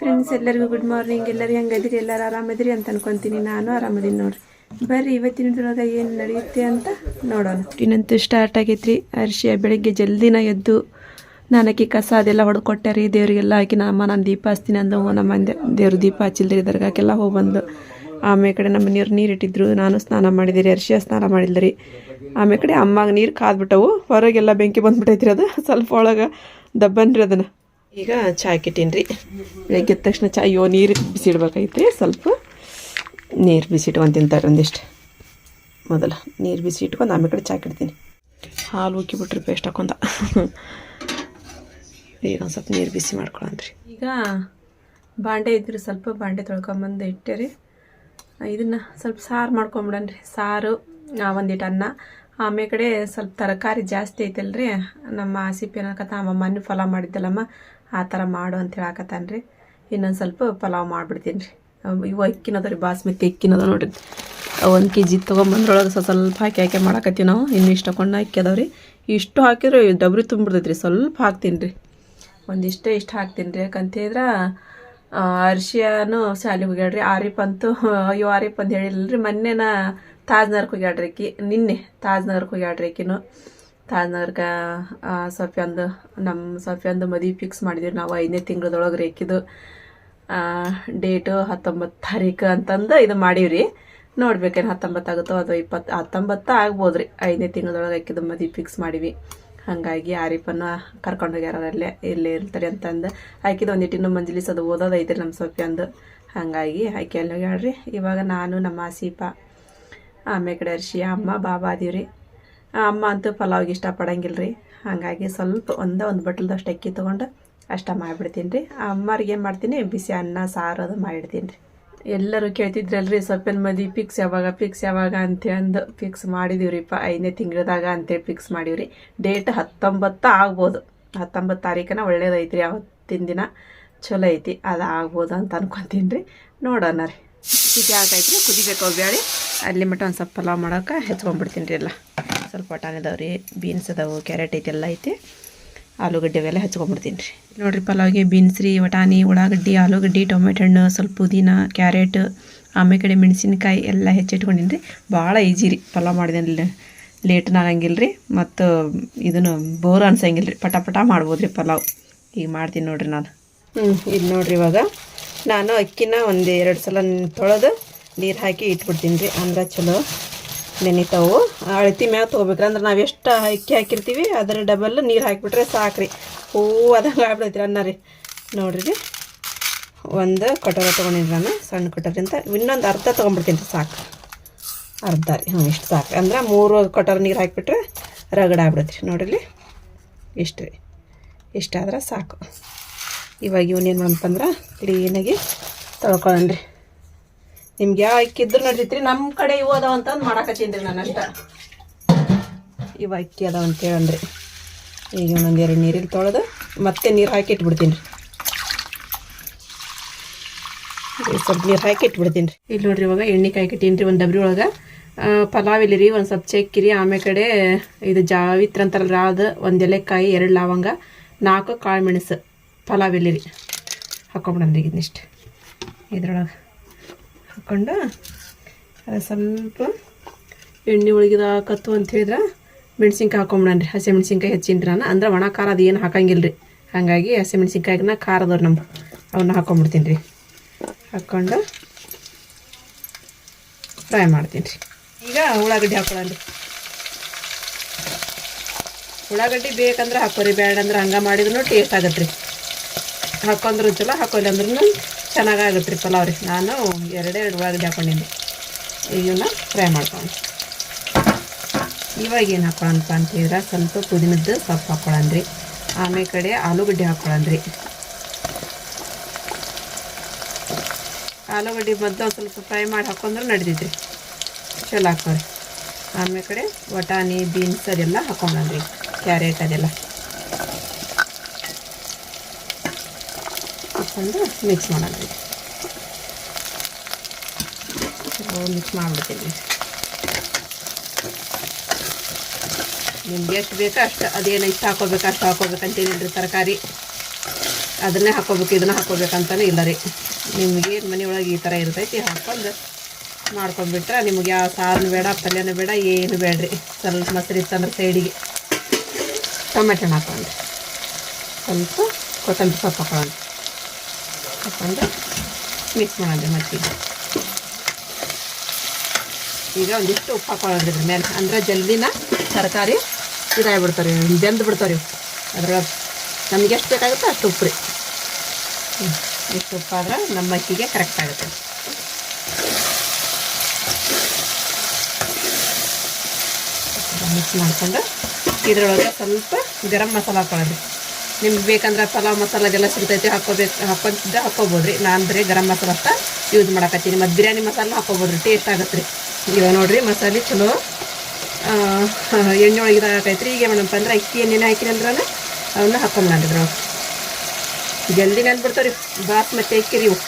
Friends ಎಲ್ಲರಿಗೂ good morning ಎಲ್ಲರೂ ಹೆಂಗದಿರಿ ಎಲ್ಲರೂ ಆರಾಮದಿರಿ ಅಂತ ಅನ್ಕೊಂತೀನಿ. ನಾನು ಆರಾಮದೀನಿ ನೋಡ್ರಿ. ಬರ್ರಿ, ಇವತ್ತಿನ ದಿನದ ಏನು ನಡೆಯುತ್ತೆ ಅಂತ ನೋಡೋಣ. ಇನ್ನಂತೂ ಸ್ಟಾರ್ಟ್ ಆಗೈತ್ರಿ. ಅರ್ಶಿಯ ಬೆಳಗ್ಗೆ ಜಲ್ದಿನ ಎದ್ದು ನಾನಕ್ಕೆ ಕಸ ಅದೆಲ್ಲ ಹೊಡ್ಕೊಟ್ಟೆ ರೀ. ದೇವರಿಗೆಲ್ಲ ಹಾಕಿ ನಮ್ಮ ನಾನು ದೀಪ ಹಚ್ತೀನಿ ಅಂದ ನಮ್ಮ ದೇವ್ರ ದೀಪ ಹಚ್ಚಿಲ್ರಿ ದರ್ಗಾಕೆಲ್ಲ ಹೋಗಿ ಬಂದು. ಆಮೇಲೆ ಕಡೆ ನಮ್ಮ ನೀರು ನೀರು ಇಟ್ಟಿದ್ರು. ನಾನು ಸ್ನಾನ ಮಾಡಿದಿರಿ, ಅರ್ಶಿಯ ಸ್ನಾನ ಮಾಡಿದ್ರಿ ಆಮೇಲೆ ಕಡೆ ಅಮ್ಮಗೆ ನೀರು ಕಾದ್ಬಿಟ್ಟವು. ಹೊರಗೆಲ್ಲ ಬೆಂಕಿ ಬಂದ್ಬಿಟ್ಟೈತ್ರಿ ಅದು. ಸ್ವಲ್ಪ ಒಳಗೆ ದಬ್ಬನ್ರಿ ಅದನ್ನು. ಈಗ ಚಾ ಹಾಕಿಟ್ಟೀನಿ ರೀ ಬೆಳಗ್ಗೆ ತಕ್ಷಣ ಚಾ ಅಯ್ಯೋ, ನೀರು ಬಿಸಿಡ್ಬೇಕಾಯ್ತು ಸ್ವಲ್ಪ ನೀರು ಬಿಸಿ ಇಟ್ಕೊಂಡು ತಿಂತಾರೆ ಒಂದಿಷ್ಟು. ಮೊದಲು ನೀರು ಬಿಸಿ ಇಟ್ಕೊಂಡು ಆಮೇಲೆ ಕಡೆ ಚಾ ಇಡ್ತೀನಿ ಹಾಲು ಉಕ್ಕಿಬಿಟ್ರಿ ಪೇಸ್ಟ್ ಹಾಕೊಂಡ. ಈಗ ಒಂದು ಸ್ವಲ್ಪ ನೀರು ಬಿಸಿ ಮಾಡ್ಕೊಳಂತ್ರಿ ಈಗ ಬಾಂಡೆ ಇದ್ರಿ ಸ್ವಲ್ಪ ಬಾಂಡೆ ತೊಳ್ಕೊಂಬಂದು ಇಟ್ಟೆ ರೀ ಇದನ್ನು ಸ್ವಲ್ಪ ಸಾರು ಮಾಡ್ಕೊಂಬಿಡನ್ರಿ. ಸಾರು ಒಂದಿಟ್ಟು ಅನ್ನ. ಆಮೇಲೆ ಕಡೆ ಸ್ವಲ್ಪ ತರಕಾರಿ ಜಾಸ್ತಿ ಐತಲ್ರಿ. ನಮ್ಮ ಆಸಿಪಿ ಅನ್ನೋಕತ್ತ ಅಮ್ಮ ಮನೆ ಫಲ ಮಾಡಿದ್ದಲ್ಲಮ್ಮ. ಆ ಥರ ಮಾಡು ಅಂತ ಹೇಳಕತ್ತಾನ್ರಿ. ಇನ್ನೊಂದು ಸ್ವಲ್ಪ ಪಲಾವ್ ಮಾಡಿಬಿಡ್ತೀನಿ ರೀ. ಇವು ಅಕ್ಕಿನದ ರೀ ಬಾಸ್ಮತಿ ಅಕ್ಕಿನದ ನೋಡ್ರಿ. ಒಂದು ಕೆ ಜಿ ತೊಗೊಂಬಂದ್ರೊಳಗೆ ಸ್ವಲ್ಪ ಸ್ವಲ್ಪ ಹಾಕಿ ಹಾಕಿ ಮಾಡಾಕತ್ತೀವಿ ನಾವು. ಇನ್ನು ಇಷ್ಟು ಹಾಕೊಂಡು ಅಕ್ಕಿ ರೀ. ಇಷ್ಟು ಹಾಕಿದ್ರೆ ಡಬ್ರಿ ತುಂಬಿಡ್ತೈತೆ ರೀ ಸ್ವಲ್ಪ ಹಾಕ್ತೀನಿ ರೀ. ಒಂದಿಷ್ಟೇ ಇಷ್ಟು ಹಾಕ್ತೀನಿ ರೀ. ಯಾಕಂತ ಹೇಳಿದ್ರೆ ಅರ್ಶಿಯಾನು ಶಾಲೆಗೆ ಹೋಗ್ಯಾಡ್ರಿ ಆರಿಪ್ ಅಂತೂ, ಅಯ್ಯೋ, ಆರಿಪ್ ಅಂತ ಹೇಳಿಲ್ಲರಿ ಮೊನ್ನೆನ ತಾಜ್ನಗರ್ಗೆ ಹೋಗ್ಯಾಡ್ರಿ ಆಕಿ ನಿನ್ನೆ ತಾಜ್ನಗರ್ಗೆ ಹೋಗ್ಯಾಡ್ರಿ ಆಕಿನು ತಾಜ್ನಗರ್ಗೆ ಸೊಫಿಯಂದು ನಮ್ಮ ಸೊಫಿಯಂದು ಮದುವೆ ಫಿಕ್ಸ್ ಮಾಡಿದ್ವಿ. ನಾವು ಐದನೇ ತಿಂಗಳದೊಳಗೆ ರೇಖಿದು ಡೇಟು ಹತ್ತೊಂಬತ್ತು ತಾರೀಕು ಅಂತಂದು ಇದು ಮಾಡೀವ್ರಿ. ನೋಡ್ಬೇಕೇನು ಹತ್ತೊಂಬತ್ತು ಆಗುತ್ತೋ ಇಪ್ಪತ್ತು, ಹತ್ತೊಂಬತ್ತು ಆಗ್ಬೋದು ರೀ ಐದನೇ ತಿಂಗಳದೊಳಗೆ ಆಕಿದು ಮದುವೆ ಫಿಕ್ಸ್ ಮಾಡಿವಿ. ಹಾಗಾಗಿ ಆರಿಫನ್ನು ಕರ್ಕೊಂಡು ಹೋಗ್ಯಾರ ಅಲ್ಲೇ ಇಲ್ಲೇ ಇರ್ತಾರೆ ಅಂತಂದು. ಆಕಿದು ಒಂದಿಟ್ಟು ಇನ್ನೂ ಮಂಜಲಿಸ್ ಅದು ಓದೋದೈತೆ ನಮ್ಮ ಸೊಪ್ಪಿಯಂದು ಹಾಗಾಗಿ ಆಕೆ ಅಲ್ಲಿ ಹೋಗ್ಯಾಳ್ರಿ ಇವಾಗ ನಾನು, ನಮ್ಮ ಆಸೀಪ ಆಮೇಲೆ ಕಡೆ ಅರ್ಶಿ, ಅಮ್ಮ, ಬಾಬಾ ಅದೀವ್ರಿ. ಅಮ್ಮ ಅಂತೂ ಪಲಾವ್ಗೆ ಇಷ್ಟಪಡಂಗಿಲ್ಲ ರೀ ಹಾಗಾಗಿ ಸ್ವಲ್ಪ ಒಂದೇ ಒಂದು ಬಟ್ಲದಷ್ಟು ಅಕ್ಕಿ ತೊಗೊಂಡು ಅಷ್ಟ ಮಾಡಿಬಿಡ್ತೀನಿ ರೀ. ಅಮ್ಮರಿಗೆ ಏನು ಮಾಡ್ತೀನಿ, ಬಿಸಿ ಅನ್ನ, ಸಾರು ಅದು ಮಾಡಿಡ್ತೀನಿ ರೀ. ಎಲ್ಲರೂ ಕೇಳ್ತಿದ್ರಲ್ರಿ, ಸೊಪ್ಪಿನ ಮದಿ ಫಿಕ್ಸ್ ಯಾವಾಗ ಫಿಕ್ಸ್ ಯಾವಾಗ ಅಂತ ಅಂದು ಫಿಕ್ಸ್ ಮಾಡಿದೀವ್ರಿಪ್ಪ ಐದನೇ ತಿಂಗಳದಾಗ ಅಂತೇಳಿ ಫಿಕ್ಸ್ ಮಾಡೀವ್ರಿ. ಡೇಟ್ ಹತ್ತೊಂಬತ್ತು ಆಗ್ಬೋದು. ಹತ್ತೊಂಬತ್ತು ತಾರೀಕನ ಒಳ್ಳೇದೈತ್ರಿ. ಅವತ್ತಿನ ದಿನ ಚಲೋ ಐತಿ. ಅದು ಆಗ್ಬೋದು ಅಂತ ಅನ್ಕೊಂತೀನಿ ರೀ. ನೋಡೋಣ ರೀ. ಸಿಟಿ ರೀ ಕುದಿಬೇಕು ಬ್ಯಾಳಿ. ಅಲ್ಲಿ ಮಟ್ಟ ಒಂದು ಸ್ವಲ್ಪ ಪಲಾವ್ ಮಾಡೋಕೆ ಹೆಚ್ಕೊಂಡ್ಬಿಡ್ತೀನಿ ರೀ ಎಲ್ಲ. ಸ್ವಲ್ಪ ಬಟಾಣಿ ಅದಾವೆ ರೀ ಬೀನ್ಸ್ ಅದಾವೆ ಕ್ಯಾರೆಟ್ ಐತೆ ಎಲ್ಲ ಐತೆ. ಆಲೂಗಡ್ಡೆ ಅವೆಲ್ಲ ಹಚ್ಕೊಂಡ್ಬಿಡ್ತೀನಿ ರೀ. ನೋಡಿರಿ ಪಲಾವ್ಗೆ ಬೀನ್ಸ್ ರೀ ವಟಾಣಿ ಉಳ್ಳಾಗಡ್ಡಿ ಆಲೂಗಡ್ಡೆ ಟೊಮೆಟೊ ಹಣ್ಣು ಸ್ವಲ್ಪ ಪುದೀನ ಕ್ಯಾರೆಟ್ ಆಮೇಲೆ ಕಡೆ ಮೆಣಸಿನ್ಕಾಯಿ ಎಲ್ಲ ಹೆಚ್ಚಿಟ್ಕೊಂಡಿನಿ ರೀ. ಭಾಳ ಈಜಿ ರೀ ಪಲಾವ್ ಮಾಡಿದೇನಿಲ್ಲ ಲೇಟ್ನ ಆಗಂಗಿಲ್ಲ ರೀ. ಮತ್ತು ಇದನ್ನು ಬೋರ್ ಅನ್ಸಂಗಿಲ್ಲ ರೀ. ಪಟ ಪಟ ಮಾಡ್ಬೋದು ರೀ ಪಲಾವ್. ಈಗ ಮಾಡ್ತೀನಿ ನೋಡಿರಿ ನಾನು. ಹ್ಞೂ ಇದು ನೋಡಿರಿ ಇವಾಗ. ನಾನು ಅಕ್ಕಿನ ಒಂದು ಎರಡು ಸಲ ತೊಳೆದು ನೀರು ಹಾಕಿ ಇಟ್ಬಿಡ್ತೀನಿ ರೀ. ಅಂದ್ರೆ ಚಲೋ ನೆನಿತಾವು. ಅಳತಿ ಮ್ಯಾಗ ತೊಗೋಬೇಕ್ರಿ. ಅಂದ್ರೆ ನಾವು ಎಷ್ಟು ಅಕ್ಕಿ ಹಾಕಿರ್ತೀವಿ, ಅದರ ಡಬಲ್ ನೀರು ಹಾಕಿಬಿಟ್ರೆ ಸಾಕ್ರಿ. ಹೂವು ಅದಂಗೆ ಆಗ್ಬಿಡೈತ್ರಿ ಅನ್ನ ರೀ. ನೋಡಿರಿ ಒಂದು ಕಟೋರ ತೊಗೊಂಡಿನಿ ನಾನು, ಸಣ್ಣ ಕಟೋರಿಂದ ಇನ್ನೊಂದು ಅರ್ಧ ತೊಗೊಂಡ್ಬಿಡ್ತೀನಿ ಸಾಕು. ಅರ್ಧ ರೀ ಹ್ಞೂ ಇಷ್ಟು ಸಾಕು. ಅಂದ್ರೆ ಮೂರು ಕಟೋರ ನೀರು ಹಾಕಿಬಿಟ್ರೆ ರಗಡ ರೀ ನೋಡಿರಿ ಇಷ್ಟು ರೀ. ಇಷ್ಟಾದ್ರೆ ಸಾಕು. ಇವಾಗ ಇವನೇನು ಮಾಡಪ್ಪ ಅಂದ್ರೆ ಕ್ಲೀನಾಗಿ ತೊಳ್ಕೊಳ್ಳೋಣ ರೀ ನಿಮ್ಗೆ ಯಾವ ಅಕ್ಕಿ ಇದ್ರು ನಡೀತ್ರಿ ನಮ್ಮ ಕಡೆ ಇವು ಅದಾವ ಅಂತಂದು ಮಾಡಾಕತ್ತೀನಿ ನಾನು ಅಷ್ಟ ಇವ ಅಕ್ಕಿ ಅದಾವ ಅಂತ ಹೇಳಂದ್ರಿ ಈಗ ಒಂದೊಂದು ಎರಡು ನೀರಲ್ಲಿ ತೊಳೆದು ಮತ್ತೆ ನೀರು ಹಾಕಿ ಇಟ್ಬಿಡ್ತೀನಿ ರೀ ಸ್ವಲ್ಪ ನೀರು ಹಾಕಿ ಇಟ್ಬಿಡ್ತೀನಿ ರೀ. ಇಲ್ಲಿ ನೋಡ್ರಿ ಇವಾಗ ಎಣ್ಣೆ ಕಾಯ್ಕಿಟ್ಟೀನಿ ರೀ, ಒಂದು ಡಬ್ರಿ ಒಳಗೆ. ಪಲಾವ್ ಇಲ್ಲಿ ರೀ ಒಂದು ಸ್ವಲ್ಪ ಚಕ್ಕಿರಿ ಆಮೇಲೆ ಕಡೆ ಇದು ಜಾವಿತ್ರ ಅಂತಾರಲ್ಲ ಅದು ಒಂದು ಎಲೆಕಾಯಿ ಎರಡು ಲವಂಗ, ನಾಲ್ಕು ಕಾಳು ಮೆಣಸು. ಪಲಾವ್ ಇಲ್ಲಿ ರೀ ಹಾಕೊಂಬಿಡಂದ್ರಿ ಇದನ್ನಿಷ್ಟು ಇದ್ರೊಳಗೆ. ಹಾಕ್ಕೊಂಡು ಸ್ವಲ್ಪ ಎಣ್ಣೆ ಒಳಗಿದ ಕತ್ತು ಅಂತ ಹೇಳಿದ್ರೆ ಮೆಣ್ಸಿನ್ಕಾಯಿ ಹಾಕೊಂಬಿಡನ್ರಿ ಹಸಿ ಮೆಣಸಿನ್ಕಾಯಿ ಹೆಚ್ಚಿನ್ರಿ ಅಂದ್ರೆ ಒಣ ಖಾರ ಅದು ಏನು ಹಾಕಂಗಿಲ್ಲ ರೀ ಹಾಗಾಗಿ ಹಸಿ ಮೆಣಸಿನ್ಕಾಯಿನ ಖಾರದವ್ರು ನಮ್ಮ ಅವನ್ನ ಹಾಕೊಂಬಿಡ್ತೀನಿ ರೀ ಹಾಕ್ಕೊಂಡು ಫ್ರೈ ಮಾಡ್ತೀನಿ ರೀ ಈಗ ಉಳ್ಳಾಗಡ್ಡಿ ಹಾಕೊಳ್ಳೋಣ ಉಳ್ಳಾಗಡ್ಡಿ ಬೇಕಂದ್ರೆ ಹಾಕೋರಿ. ಬೇಡ ಅಂದ್ರೆ ಹಂಗೆ ಮಾಡಿದ್ರು ಟೇಸ್ಟ್ ಆಗತ್ತೆ ರೀ ಹಾಕೊಂಡ್ರು ಚಲೋ ಹಾಕೋಲ್ಲ ಅಂದ್ರೂ ಚೆನ್ನಾಗಾಗತ್ತೆ ರೀ ಪಲಾವ್ ರೀ. ನಾನು ಎರಡೆರಡು ಉಳ್ಳಾಗಡ್ಡಿ ಹಾಕೊಂಡಿದ್ದೆ. ಇವನ್ನ ಫ್ರೈ ಮಾಡ್ಕೊಂಡು. ಇವಾಗ ಏನು ಹಾಕೊಳ್ಳೋಣಪ್ಪ ಅಂತಂದ್ರೆ ಸ್ವಲ್ಪ ಪುದೀನದ್ದು ಸೊಪ್ಪು ಹಾಕ್ಕೊಳನ್ರಿ ಆಮೇಲೆ ಕಡೆ ಆಲೂಗಡ್ಡೆ ಹಾಕ್ಕೊಳನ್ರಿ ಆಲೂಗಡ್ಡೆ ಮೊದಲು ಸ್ವಲ್ಪ ಫ್ರೈ ಮಾಡಿ ಹಾಕೊಂಡ್ರೆ ನಡೆದಿದ್ರಿ ಚಲೋ ಹಾಕೋರಿ ಆಮೇಲೆ ಕಡೆ ಬಟಾಣಿ ಬೀನ್ಸ್ ಅದೆಲ್ಲ ಹಾಕೊಂಡ್ರಿ ಕ್ಯಾರೆಟ್ ಅದೆಲ್ಲ. ಹಾಕೊಂಡು ಮಿಕ್ಸ್ ಮಾಡೋದ್ರಿ ಮಿಕ್ಸ್ ಮಾಡಿಬಿಡ್ತೀನಿ. ನಿಮ್ಗೆ ಎಷ್ಟು ಬೇಕೋ ಅಷ್ಟು, ಅದೇನು ಇಷ್ಟು ಹಾಕೋಬೇಕು, ಅಷ್ಟು ಹಾಕೋಬೇಕಂತೇನಿಲ್ಲ ತರಕಾರಿ? ಅದನ್ನೇ ಹಾಕೋಬೇಕು, ಇದನ್ನ ಹಾಕೋಬೇಕಂತಲೇ ಇಲ್ಲ ರೀ. ನಿಮಗೆ ಮನೆ ಒಳಗೆ ಈ ಥರ ಇರ್ತೈತಿ, ಹಾಕೊಂಡು ಮಾಡ್ಕೊಂಡ್ಬಿಟ್ರೆ ನಿಮ್ಗೆ ಯಾವ ಸಾರನ್ನು ಬೇಡ, ಪಲ್ಯನೂ ಬೇಡ, ಏನು ಬೇಡ್ರಿ ಸ್ವಲ್ಪ ಮೊಸರು ಇತ್ತಂದ್ರೆ ಸೈಡಿಗೆ ಟೊಮೆಟೊ ಹಾಕೊಂಡು ಸ್ವಲ್ಪ ಕೊತ್ತಂಬರಿ ಸೊಪ್ಪು ಹಾಕೊಳ್ಳೋಣ ಹಾಕೊಂಡು ಮಿಕ್ಸ್ ಮಾಡೋಣ ಮತ್ತೆ. ಈಗ ಒಂದಿಷ್ಟು ಉಪ್ಪು ಹಾಕೊಳ್ಳೋದ್ರಿ ಇದ್ರ ಮೇಲೆ. ಅಂದ್ರೆ ಜಲ್ದಿನ ತರಕಾರಿ ಇದಾಗ್ಬಿಡ್ತಾರೆ ಜಂದು ಬಿಡ್ತಾರೆ ಅದ್ರೊಳಗೆ ನಮ್ಗೆ ಎಷ್ಟು ಬೇಕಾಗುತ್ತೆ ಅಷ್ಟು ಉಪ್ಪು ರೀ. ಹ್ಞೂ ಉಪ್ಪು ಆದ್ರೆ ನಮ್ಮ ಅಕ್ಕಿಗೆ ಕರೆಕ್ಟ್ ಆಗುತ್ತೆ. ಮಿಕ್ಸ್ ಮಾಡ್ಕೊಂಡು ಇದರೊಳಗೆ ಸ್ವಲ್ಪ ಗರಂ ಮಸಾಲ ಹಾಕೊಳ್ಳೋದ್ರಿ ನಿಮ್ಗೆ ಬೇಕಂದ್ರೆ ಪಲಾವ್ ಮಸಾಲ ಅದೆಲ್ಲ ಸಿಗ್ತೈತಿ, ಹಾಕೋಬೇಕು ಹಾಕೋದ್ರೆ ಹಾಕೋಬೋದು ರೀ. ನಾನು ಬರೀ ಗರಂ ಮಸಾಲ ಅಂತ ಯೂಸ್ ಮಾಡಕತ್ತೀನಿ. ಮತ್ತು ಬಿರಿಯಾನಿ ಮಸಾಲ ಹಾಕೋಬೋದು ರೀ. ಟೇಸ್ಟ್ ಆಗತ್ತೆ ರೀ. ಇವಾಗ ನೋಡಿರಿ ಮಸಾಲೆ ಚಲೋ ಎಣ್ಣೆ ಒಳಗೆ ಹಾಕೈತೆ ರೀ. ಈಗ ಏನಪ್ಪ ಅಂದ್ರೆ ಅಕ್ಕಿ ಎಣ್ಣೆನ ಹಾಕಿನಿ ಅಂದ್ರೆ ಅವನ್ನ ಹಾಕೊಂಡ್ರಿ ನಾವು. ಜಲ್ದಿನ ಅಂದ್ಬಿಡ್ತಾವ್ರಿ. ರೀ ಬಾಸ್ಮತಿ ಅಕ್ಕಿ ರೀ ಇವು.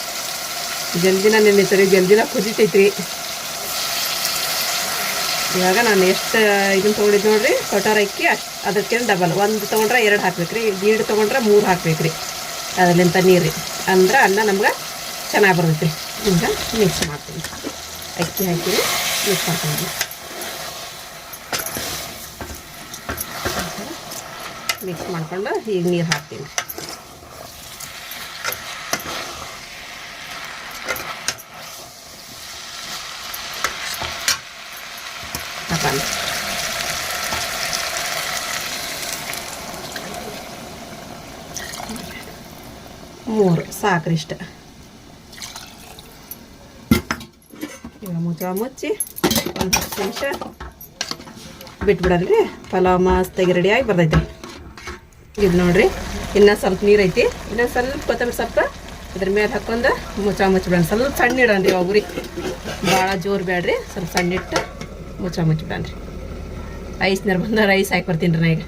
ಜಲ್ದಿನ ನೆನೀತಾರೆ ಜಲ್ದಿನ ಕುದಿತೈತ್ರಿ. ಇವಾಗ ನಾನು ಎಷ್ಟು ಇದನ್ನು ತೊಗೊಂಡಿದ್ದು ನೋಡಿರಿ ಕೊಟಾರ ಅಕ್ಕಿ ಅಷ್ಟು ಅದಕ್ಕೆ ಡಬಲ್ ಒಂದು ತೊಗೊಂಡ್ರೆ ಎರಡು ಹಾಕ್ಬೇಕು ರೀ ಎರಡು ತೊಗೊಂಡ್ರೆ ಮೂರು ಹಾಕ್ಬೇಕು ರೀ ಅದರಿಂದ ನೀರು ಅಂದ್ರೆ ಅನ್ನ ನಮ್ಗೆ ಚೆನ್ನಾಗಿ ಬರ್ತೈತೆ ರೀ ಈಗ ಮಿಕ್ಸ್ ಮಾಡ್ತೀನಿ. ಅಕ್ಕಿ ಹಾಕಿ ಮಿಕ್ಸ್ ಮಾಡ್ತೀನಿ. ಮಿಕ್ಸ್ ಮಾಡ್ಕೊಂಡು ಈಗ ನೀರು ಹಾಕ್ತೀನಿ. ಹಾಕೋಣ ಮೂರು ಸಾಕ್ರಿಷ್ಟ ಈಗ ಮುಚ್ಚಳ ಮುಚ್ಚಿ ಒಂದು ಹತ್ತು ನಿಮಿಷ ಬಿಟ್ಬಿಡಲ್ರಿ ಪಲಾವ್ ಮಸ್ತಾಗಿ ರೆಡಿಯಾಗಿ ಬರ್ತೈತೆ ಇದು ನೋಡ್ರಿ ಇನ್ನೂ ಸ್ವಲ್ಪ ನೀರು ಐತಿ ಇನ್ನೂ ಸ್ವಲ್ಪ ಕೊತ್ತಂಬರಿ ಸೊಪ್ಪು ಇದ್ರ ಮೇಲೆ ಹಾಕೊಂಡು ಮುಚ್ಚಳ ಮುಚ್ಚಿಬಿಡೋಣ ಸ್ವಲ್ಪ ಸಣ್ಣ ಇಡೋಣ್ರಿ ರೀ ಒಗ್ರಿ ಭಾಳ ಜೋರು ಬೇಡ್ರಿ ಸ್ವಲ್ಪ ಸಣ್ಣ ಇಟ್ಟು ಮುಚ್ಚಿ ರೀ ಐಸ್ ನೀರು ಬಂದ ರೈಸ್ ಹಾಕಿ ಬರ್ತೀನಿ ರೀ ನಾ ಈಗ.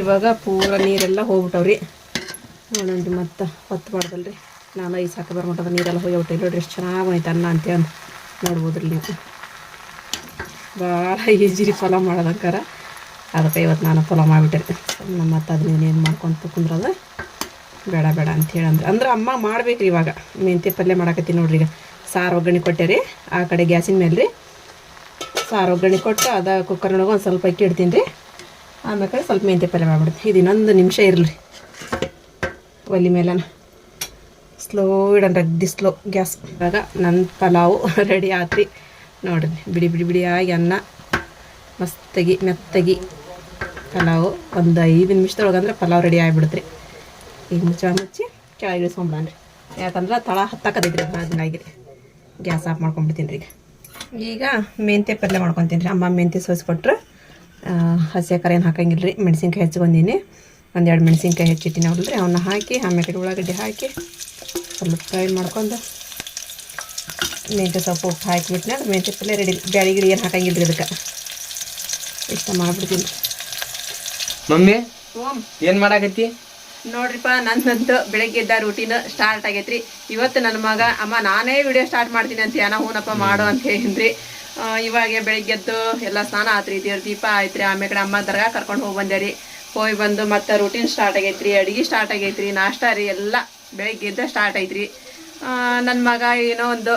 ಇವಾಗ ಪೂರ ನೀರೆಲ್ಲ ಹೋಗ್ಬಿಟ್ಟವ್ರಿ. ಮತ್ತೆ ಹೊತ್ತು ಮಾಡ್ದಲ್ರಿ ನಾನು ಐಸ್ ಹಾಕಿ ಬರ್ಮಟ್ಟದ ನೀರೆಲ್ಲ ಹೋಗಿ ಬಿಟ್ಟು. ನೋಡ್ರಿ ಎಷ್ಟು ಚೆನ್ನಾಗಿ ಹೋಯ್ತು ಅನ್ನ ಅಂತೇಳಿ ನೋಡ್ಬೋದ್ರಿ ನೀವು. ಭಾಳ ಈಜಿ ರೀ ಫಲ ಮಾಡೋದಂಕಾರ. ಅದಕ್ಕೆ ಇವತ್ತು ನಾನು ಫಾಲೋ ಮಾಡಿಬಿಟ್ಟಿರ್ತೀನಿ ನಮ್ಮ ಮತ್ತೆ ಅದನ್ನ ಏನು ಮಾಡ್ಕೊಂತ ಕುಂದ್ರದ. ಬೇಡ ಬೇಡ ಅಂತ ಹೇಳಂದ್ರೆ ಅಂದ್ರೆ. ಅಮ್ಮ ಮಾಡ್ಬೇಕ್ರಿ ಇವಾಗ. ಮೆಂತೆ ಪಲ್ಯ ಮಾಡಾಕತ್ತೀನಿ ನೋಡ್ರಿ ಈಗ. ಸಾರು ಒಗ್ಗರಣೆ ಕೊಟ್ಟೆ ರೀ. ಆ ಕಡೆ ಗ್ಯಾಸಿನ ಮೇಲೆ ರೀ. ಸಾರು ಒಗ್ಗರಣೆ ಕೊಟ್ಟು ಅದ ಕುಕ್ಕರ್ನೊಳಗೆ ಒಂದು ಸ್ವಲ್ಪ ಅಕ್ಕಿ ಇಡ್ತೀನಿ ರೀ. ಆಮೇಲೆ ಸ್ವಲ್ಪ ಮೆಂತ್ಯ ಪಲ್ಯ ಮಾಡಿಬಿಡ್ತೀನಿ. ಇದು ಇನ್ನೊಂದು ನಿಮಿಷ ಇರಲಿ. ಒಲಿ ಮೇಲನ. ಸ್ಲೋ ಇಡೋಣ ರಗ್ದಿ ಸ್ಲೋ ಗ್ಯಾಸ್ ಇವಾಗ ನನ್ನ ಪಲಾವು ರೆಡಿ ಆತ್ರಿ. ನೋಡ್ರಿ, ಬಿಡಿ ಬಿಡಿ, ಬಿಡಿಯಾಗಿ ಅನ್ನ, ಮಸ್ತಾಗಿ, ಮೆತ್ತಗಿ ಪಲಾವು. ಒಂದು ಐದು ನಿಮಿಷದೊಳಗೆ ಅಂದ್ರೆ ಪಲಾವ್ ರೆಡಿ ಆಗಿಬಿಡ್ತು ರೀ ಈಗ ಮುಚ್ಚ ಮುಚ್ಚಿ ಕೆಳಗೆ ರೀ. ಯಾಕಂದ್ರೆ ತಳ ಹತ್ತಾಕತೈತಿ ರೀ ಹಂಗಾಗಿ ರೀ ಗ್ಯಾಸ್ ಆಫ್ ಮಾಡ್ಕೊಂಡ್ಬಿಡ್ತೀನಿ ರೀ ಈಗ. ಈಗ ಮೆಂತ್ಯ ಪಲ್ಯ ಮಾಡ್ಕೊತೀನಿ ರೀ. ಅಮ್ಮ ಮೆಂತ್ಯ ಸೋಸ್ಕೊಟ್ರೆ. ಹಸಿ ಖಾರ ಏನು ಹಾಕಂಗಿಲ್ಲ ರೀ ಮೆಣಸಿನ್ಕಾಯಿ ಹೆಚ್ಚಿಗೊಂದೀನಿ ಒಂದೆರಡು ಮೆಣಸಿನ್ಕಾಯಿ ಹೆಚ್ಚಿಟ್ಟಿನಿ ರೀ ಅವನ್ನ ಹಾಕಿ ಆಮೇಲೆ ಉಳ್ಳಾಗಡ್ಡಿ ಹಾಕಿ ಸ್ವಲ್ಪ ಫ್ರೈ ಮಾಡ್ಕೊಂಡು ಮೆಂತ್ಯ ಸೊಪ್ಪು ಉಪ್ಪು ಹಾಕಿಬಿಟ್ನೆ ಅದು ಮೆಂತ್ಯ ಪಲ್ಯ ರೆಡಿ ಬ್ಯಾಳಿ ಗಿಡಿ ಏನು ಹಾಕಂಗಿಲ್ಲ ರೀ ಅದಕ್ಕೆ ಇಷ್ಟ ಮಾಡ್ಬಿಡ್ತೀನಿ. ಮಮ್ಮಿ ಏನ್ ಮಾಡಾಕತ್ತಿ? ನೋಡ್ರಿಪ್ಪ, ನನ್ನಂತೂ ಬೆಳಗ್ಗೆ ಎದ್ದ ರೂಟೀನ್ ಸ್ಟಾರ್ಟ್ ಆಗೈತ್ರಿ. ಇವತ್ತು ನನ್ನ ಮಗ, ಅಮ್ಮ, ನಾನೇ ವಿಡಿಯೋ ಸ್ಟಾರ್ಟ್ ಮಾಡ್ತೀನಿ ಅಂತ ಏನೋ ಹೂನಪ್ಪ ಮಾಡು ಅಂತ ಹೇಳಿದ್ರಿ. ಇವಾಗ ಬೆಳಗ್ಗೆ ಎದ್ದು ಎಲ್ಲ ಸ್ನಾನ ಆತ್ರಿ, ದೇವ್ರ ದೀಪ ಆಯ್ತ್ರಿ. ಆಮೇಲೆ ಕಡೆ ಅಮ್ಮ ದರ್ಗಾ ಕರ್ಕೊಂಡು ಹೋಗಿ ಬಂದೆ ರೀ. ಹೋಗಿ ಬಂದು ಮತ್ತೆ ರೂಟೀನ್ ಸ್ಟಾರ್ಟ್ ಆಗೈತ್ರಿ, ಅಡಿಗೆ ಸ್ಟಾರ್ಟ್ ಆಗೈತ್ರಿ, ನಾಷ್ಟ ರೀ, ಎಲ್ಲ ಬೆಳಗ್ಗೆ ಎದ್ದ ಸ್ಟಾರ್ಟ್ ಐತ್ರಿ. ನನ್ನ ಮಗ ಏನೋ ಒಂದು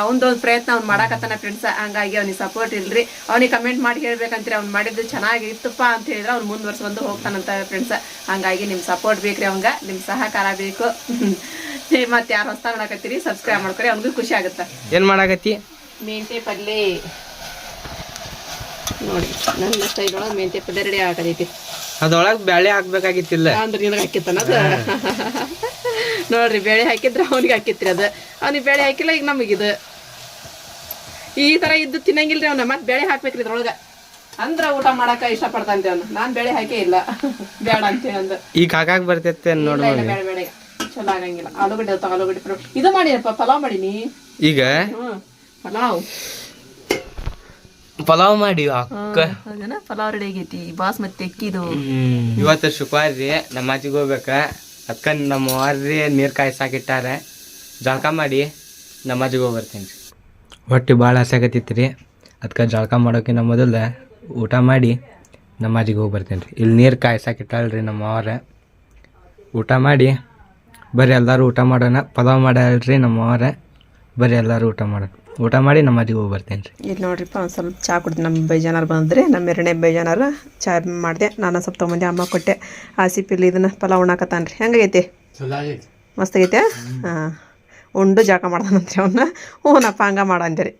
ಅವನದೊಂದು ಪ್ರಯತ್ನ ಅವ್ನು ಮಾಡಾಕತ್ತಾನ ಫ್ರೆಂಡ್ಸ್ ಹಂಗಾಗಿ ಅವ್ನಿಗೆ ಸಪೋರ್ಟ್ ಇಲ್ರಿ. ಅವ್ನಿಗೆ ಕಮೆಂಟ್ ಮಾಡಿ ಹೇಳ್ಬೇಕಂತೀರಿ ಅವ್ನು ಮಾಡಿದ್ದು ಚೆನ್ನಾಗಿತ್ತಪ್ಪ ಅಂತ ಹೇಳಿದ್ರೆ ಅವ್ನು ಮುಂದುವರ್ಸ್ಕೊಂಡು ಹೋಗ್ತಾನಂತ ಫ್ರೆಂಡ್ಸ್ ಹಂಗಾಗಿ ನಿಮ್ಮ ಸಪೋರ್ಟ್ ಬೇಕ್ರಿ ಅವಂಗ ನಿಮ್ಮ ಸಹಕಾರ ಬೇಕು. ಮತ್ತೆ ಯಾರು ಹೊಸ್ತಾ ನೋಡಕತ್ತೀರಿ ಸಬ್ಸ್ಕ್ರೈಬ್ ಮಾಡ್ಕೊರಿ ಅವ್ನಿಗೂ ಖುಷಿ ಆಗುತ್ತೆ. ಏನು ಮಾಡಾಕತ್ತಿ? ಮೆಂತ್ಯ ಪಲ್ಯ ನೋಡಿ ನನ್ನ ಸ್ಟೈಲ್ ಒಳಗೆ ಮೆಂತ್ಯ ಪಲ್ಯ ರೆಡಿ ಆಗತೈತಿ ಅದೊಳಗೆ ಬ್ಯಾಳೆ ಹಾಕ್ಬೇಕಾಗಿತ್ತಿಲ್ಲ. ಅಂದ್ರೆ ನಿನಗೆ ನೋಡ್ರಿ ಬೇಳೆ ಹಾಕಿದ್ರೆ ಅವ್ನಿಗೆ ಹಾಕಿತ್ರಿ ಅದು. ಅವ್ನಿಗೆ ಬೇಳೆ ಹಾಕಿಲ್ಲ ಈಗ ನಮಗಿದು ಈ ತರ ಇದ್ದು ತಿನ್ನಂಗಿಲ್ರಿ ಅವ್ನ ಮತ್ತೆ ಬೇಳೆ ಹಾಕ್ಬೇಕ್ರಿ ಇದ್ರೊಳಗ. ಅಂದ್ರ ಊಟ ಮಾಡಾಕ ಇಷ್ಟಪಡ್ತಾಂತೆ ಅವ್ನು. ನಾನ್ ಬೇಳೆ ಹಾಕೇ ಇಲ್ಲ. ಬೇಡ ಅಂತೇಳಿ ಅಂದ. ಈಗ ಹಾಕಾಕ್ ಬರ್ತೈತೆ ನೋಡಿ ಬೇಡ ಬೇಡ. ಚಲೋ ಆಗಂಗಿಲ್ಲ. ಆಲೂಗಡ್ಡೆ ಇರ್ತಾವ ಆಲೂಗಡ್ಡೆ ಇದು ಮಾಡಿನಪ್ಪ ಪಲಾವ್ ಮಾಡೀನಿ. ಈಗ? ಹ್ಮ್ ಪಲಾವ್. ಪಲಾವ್ ಮಾಡಿ ಅಕ್ಕ. ಪಲಾವ್ ರೆಡಿ ಆಗೈತಿ. ಬಾಸ್ಮತಿ ಅಕ್ಕಿದು. ಇವತ್ತು ಶುಕ್ರವಾರ ರೀ ನಮ್ಮ ಅಜ್ಜಿಗೆ ಹೋಗ್ಬೇಕ. ಅದಕ್ಕ ನಮ್ಮ ಅವ್ರಿ ನೀರು ಕಾಯ್ಸಾಕಿಟ್ಟಾರ ಜಳಕ ಮಾಡಿ ನಮಾಜಿಗೆ ಹೋಗಿ ಬರ್ತೀನಿ ರೀ ಹೊಟ್ಟೆ ಭಾಳ ಹಸಾಕತ್ತಿತ್ತು ರೀ ಅದಕ್ಕೆ ಜಳಕ ಮಾಡೋಕ್ಕಿಂತ ಮೊದಲು ಊಟ ಮಾಡಿ ನಮಾಜಿಗೆ ಹೋಗಿ ಬರ್ತೀನಿ ರೀ. ಇಲ್ಲಿ ನೀರು ಕಾಯ್ಸಾಕಿಟ್ಟಾಳ್ರಿ ನಮ್ಮ ಅವ್ರ ಊಟ ಮಾಡಿ ಬರೀ ಎಲ್ಲರೂ ಊಟ ಮಾಡೋಣ. ಪಲಾವ್ ಮಾಡ್ಯಾಳ್ರಿ ನಮ್ಮ ಅವರೇ ಬರ್ರಿ ಎಲ್ಲರೂ ಊಟ ಮಾಡೋಣ. ಊಟ ಮಾಡಿ ನಮ್ಮ ಅಜ್ಜಿಗೆ ಹೋಗಿ ಬರ್ತೇನೆ ರೀ ಇಲ್ಲಿ ನೋಡ್ರಿಪ್ಪ ಒಂದು ಸ್ವಲ್ಪ ಚಾ ಕೊಡ್ತೀನಿ ನಮ್ಮ ಬೈಜಾನಾರು ಬಂದ್ರೆ ನಮ್ಮ ಎರಡನೇ ಬೈಜಾನಾರು ಚಾ ಮಾಡಿದೆ. ನಾನು ಸ್ವಲ್ಪ ತೊಗೊಂಡೆ ಅಮ್ಮ ಕೊಟ್ಟೆ. ಆಸಿಪಿಲ್ಲಿ ಇದನ್ನ ಪಲಾವ್ ಉಣ್ಣಾಕತ್ತಾನ ರೀ ಹೆಂಗೈತಿ? ಮಸ್ತ್ ಆಗೈತೆ. ಹಾಂ. ಉಂಡು ಜಾಕ ರೀ ಅವನ್ನ ಹ್ಞೂನಪ್ಪ ಹಂಗೆ ಮಾಡಂತೆ ರೀ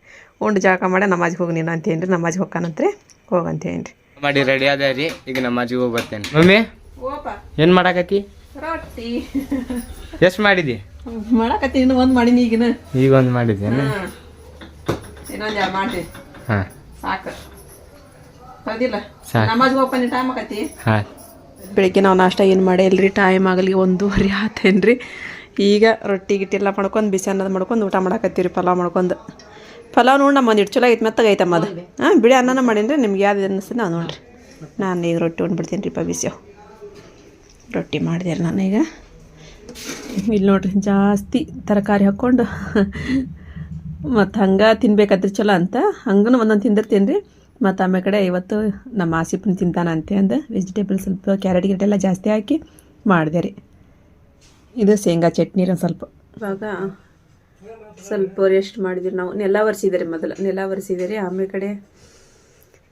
ಉಂಡು ಜಾಕ ಮಾಡಿ ನಮಾಜಿಗೆ ಹೋಗಿ ನೀನು ಅಂತೇನು ರೀ ನಮಾಜಿಗೆ ಹೋಗ್ಕಾನಂತ್ರಿ ಹೋಗಂತೇನು ರೀ ಮಾಡಿ ರೆಡಿ ಅದ ರೀ ಈಗ ನಮ್ಮ ಅಜ್ಜಿಗೆ ಹೋಗಿ ಬರ್ತೇನೆ ಮಮ್ಮಿ ಓಪ. ಏನು ಮಾಡಾಕತ್ತಿ? ರೊಟ್ಟಿ. ಎಷ್ಟು ಮಾಡಿದಿ? ಮಾಡಾಕತ್ತಿ ಇನ್ನು ಒಂದು ಮಾಡೀನಿ ಈಗಿನ. ಈಗ ಒಂದು ಮಾಡಿದ್ದೇನೆ ಇನ್ನೊಂದು ಎರಡು ಮಾಡ್ತೀನಿ ಹಾಂ. ಸಾಕು. ಹೌದಿಲ್ಲ? ಸಾಕು. ನಮಾಜ್ಗೆ ಟೈಮ್ ಆಕತಿ? ಹಾಂ. ಬೆಳಿಗ್ಗೆ ನಾವು ನಾಷ್ಟ ಏನು ಮಾಡೇ ಇಲ್ರಿ ಟೈಮ್ ಆಗಲಿ ಒಂದೂವರೆ ಆತೇನ್ರಿ. ಈಗ ರೊಟ್ಟಿ ಗಿಟ್ಟಿ ಎಲ್ಲ ಮಾಡ್ಕೊಂಡು ಬಿಸಿ ಅನ್ನೋದು ಮಾಡ್ಕೊಂಡು ಊಟ ಮಾಡಾಕತ್ತೀರಿ ಪಲಾವ್ ಮಾಡ್ಕೊಂಡು. ಪಲಾವ್ ನೋಡಿ ನಮ್ಮ ಒಂದು ಇಟ್ಟು ಚಲೋ ಐತೆ ಮತ್ತೆ ಐತಮ್ಮ ಅದು. ಹಾಂ ಬಿಳಿ ಅನ್ನನ ಮಾಡೀನಿ ರೀ ನಿಮ್ಗೆ ಯಾವ್ದು ಅನ್ನಿಸ್ತದೆ ನಾವು ನೋಡ್ರಿ. ನಾನು ಈಗ ರೊಟ್ಟಿ ಉಂಡ್ಬಿಡ್ತೀನಿ ರೀ ಬಿಸಿಯವು ರೊಟ್ಟಿ ಮಾಡಿದೆ ರೀ ನಾನು ಈಗ. ಇಲ್ಲಿ ನೋಡ್ರಿ ಜಾಸ್ತಿ ತರಕಾರಿ ಹಾಕ್ಕೊಂಡು ಮತ್ತು ಹಂಗೆ ತಿನ್ಬೇಕಾದ್ರೆ ಚಲೋ ಅಂತ. ಹಂಗೂ ಒಂದೊಂದು ತಿಂದಿರ್ತೀನಿ ರೀ ಮತ್ತು ಆಮೇಲೆ ಕಡೆ ಇವತ್ತು ನಮ್ಮ ಆಸಿಪನ್ ತಿಂತಾನ ಅಂತಂದು ವೆಜಿಟೇಬಲ್ ಸ್ವಲ್ಪ ಕ್ಯಾರೆಟ್ ಗಿರೆಟ್ ಎಲ್ಲ ಜಾಸ್ತಿ ಹಾಕಿ ಮಾಡಿದೆ ರೀ. ಇದು ಶೇಂಗಾ ಚಟ್ನಿ ರೀ ಸ್ವಲ್ಪ. ಇವಾಗ ಸ್ವಲ್ಪ ರೆಸ್ಟ್ ಮಾಡಿದ್ವಿ ನಾವು. ನೆಲ ಒರೆಸಿದ್ದೀರಿ ಮೊದಲು. ನೆಲ ಒರೆಸಿದ್ದೀರಿ ಆಮೇಲೆ ಕಡೆ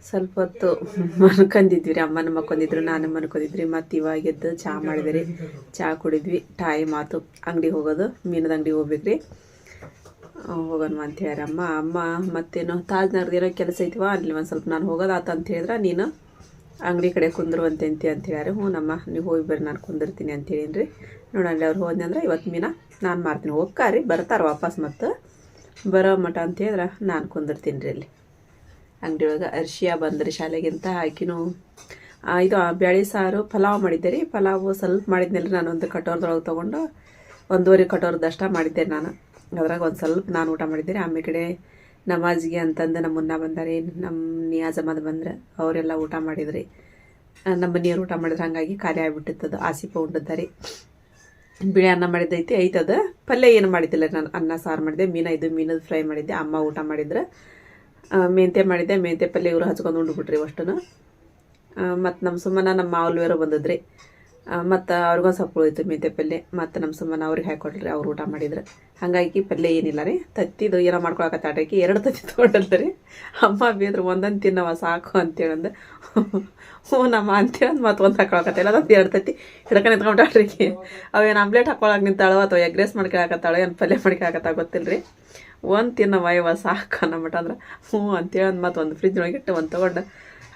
ಸ್ವಲ್ಪ ಹೊತ್ತು ಮನ್ಕೊಂಡಿದ್ವಿ ರೀ. ಅಮ್ಮನ ಮಕ್ಕೊಂದಿದ್ರು ನಾನು ಮನ್ಕೊಂಡಿದ್ರಿ ಮತ್ತು ಇವಾಗ ಎದ್ದು ಚಹಾ ಮಾಡಿದ್ರಿ ಚಹಾ ಕುಡಿದ್ವಿ. ಟೈಮ್ ಮಾತು ಅಂಗಡಿಗೆ ಹೋಗೋದು, ಮೀನದ ಅಂಗಡಿಗೆ ಹೋಗ್ಬೇಕ್ರಿ. ಹೋಗೋಣ ಅಂತ ಹೇಳ್ಯಾರ. ಅಮ್ಮ ಅಮ್ಮ, ಮತ್ತೇನು? ಏನೋ ಕೆಲಸ ಐತಿವಾ? ಅಲ್ಲಿ ಒಂದು ಸ್ವಲ್ಪ ನಾನು ಹೋಗೋದಾತ ಅಂತ ಹೇಳಿದ್ರೆ, ನೀನು ಅಂಗಡಿ ಕಡೆ ಕುಂದ್ರುವಂತೆ ಅಂತೆ ಹೇಳ್ಯಾರ. ಹ್ಞೂ ನಮ್ಮ, ನೀವು ಹೋಗಿ ಬರ್ರಿ, ನಾನು ಕುಂದಿರ್ತೀನಿ ಅಂತ ಹೇಳಿನ್ರಿ. ನೋಡಲ್ಲಿ ಅವ್ರು ಹೋದ್ನಿ ಅಂದ್ರೆ ಇವತ್ತು ಮೀನ ನಾನು ಮಾರ್ತೀನಿ. ಹೋಗ್ಕಾರಿ ಬರ್ತಾರೆ ವಾಪಸ್ ಮತ್ತು ಬರೋ ಮಠ ಅಂತ ಹೇಳಿದ್ರೆ ನಾನು ಕುಂದಿರ್ತೀನಿ ರೀ ಅಲ್ಲಿ. ಅಂಗಡಿ ಒಳಗೆ ಅರ್ಶಿಯ ಬಂದ್ರಿ ಶಾಲೆಗಿಂತ ಆಕಿನೂ. ಇದು ಆ ಬ್ಯಾಳಿ ಸಾರು ಪಲಾವ್ ಮಾಡಿದ್ದೆ ರೀ ಪಲಾವು ಸ್ವಲ್ಪ ಮಾಡಿದ್ನಲ್ಲ ನಾನು ಒಂದು ಕಟೋರ್ದೊಳಗೆ ತೊಗೊಂಡು. ಒಂದೂವರೆ ಕಟೋರ್ದಷ್ಟ ಮಾಡಿದ್ದೆ ನಾನು. ಅದ್ರಾಗ ಒಂದು ಸ್ವಲ್ಪ ನಾನು ಊಟ ಮಾಡಿದ್ದೀರಿ ಆಮೇ ಆಮೇಲೆ ಕಡೆ ನಮಾಜ್ಗೆ ಅಂತಂದು ನಮ್ಮ ಮುನ್ನ ಬಂದಾರೆ, ನಮ್ಮ ನಿಯಾಜಮದ್ ಬಂದ್ರೆ ಅವರೆಲ್ಲ ಊಟ ಮಾಡಿದ್ರಿ. ನಮ್ಮ ನೀರು ಊಟ ಮಾಡಿದ್ರೆ ಹಾಗಾಗಿ ಖಾಲಿ ಆಗಿಬಿಟ್ಟಿತ್ತದು ಆಸಿಪ ಉಂಡದ್ದ ರೀ. ಬಿಳಿ ಅನ್ನ ಮಾಡಿದ್ದೈತಿ ಐತದ ಪಲ್ಯ ಏನು ಮಾಡಿದ್ದಿಲ್ಲ ನಾನು, ಅನ್ನ, ಸಾರು ಮಾಡಿದೆ. ಮೀನ ಇದು, ಮೀನದ ಫ್ರೈ ಮಾಡಿದ್ದೆ, ಅಮ್ಮ ಊಟ ಮಾಡಿದ್ರೆ. ಮೆಂತೆ ಮಾಡಿದ್ದೆ ಮೆಂತೆ ಪಲ್ಯ ಇವರು ಹಚ್ಕೊಂಡು ಉಂಡ್ಬಿಟ್ರಿ ಅಷ್ಟನ್ನು ಮತ್ತು ನಮ್ಮ ಸುಮ್ಮನೆ ನಮ್ಮ ಮಾವಲ್ವೇರು ಬಂದದ್ರಿ. ಮತ್ತು ಅವ್ರಿಗೊಂದು ಸ್ವಲ್ಪ ಉಳಿತು ಮೆಂತೆ ಪಲ್ಯ ಮತ್ತು ನಮ್ಮ ಸುಮ್ಮನೆ ಅವ್ರಿಗೆ ಹಾಕೊಟ್ರಿ ಅವ್ರು ಊಟ ಮಾಡಿದ್ರು. ಹಾಗಾಗಿ ಪಲ್ಯ ಏನಿಲ್ಲ ರೀ. ತತ್ತಿದು ಏನೋ ಮಾಡ್ಕೊಳಕತ್ತಾಡ್ರಿ ಎರಡು ತತ್ತಿ ತೊಗೊಂಡಲ್ರಿ. ಅಮ್ಮ ಬೇದ್ರು ಒಂದೊಂದು ತಿನ್ನವ ಸಾಕು ಅಂತೇಳಂದು. ಹ್ಞೂ ನಮ್ಮ ಅಂತೇಳಿ ಮತ್ತು ಒಂದು ಹಾಕೊಳಕತ್ತಿಲ್ಲ ಅದೊಂದು ಎರಡು ತತ್ತಿ ಹಿಡ್ಕೊಂಡು ನಿಂತ್ಕೊಂಡ್ರಿ ಅವೇನು ಆಮ್ಲೆಟ್ ಹಾಕೊಳಕ್ಕೆ ನಿಂತಾಳೋ ಅಥವಾ ಎಗ್ ರೈಸ್ ಮಾಡ್ಕೊಳಕತ್ತಾಳೋ, ಏನು ಪಲ್ಯ ಮಾಡ್ಕೊಳಕತ್ತ ಗೊತ್ತಿಲ್ಲ ರೀ ಒಂದು ತಿನ್ನವ ಇವ ಸಾಕು ಅನ್ನಮಟ ಅಂದ್ರೆ. ಹ್ಞೂ ಅಂತೇಳಿ ಮತ್ತು ಒಂದು ಫ್ರಿಜ್ ಒಳಗೆ ಇಟ್ಟು ಒಂದು ತೊಗೊಂಡು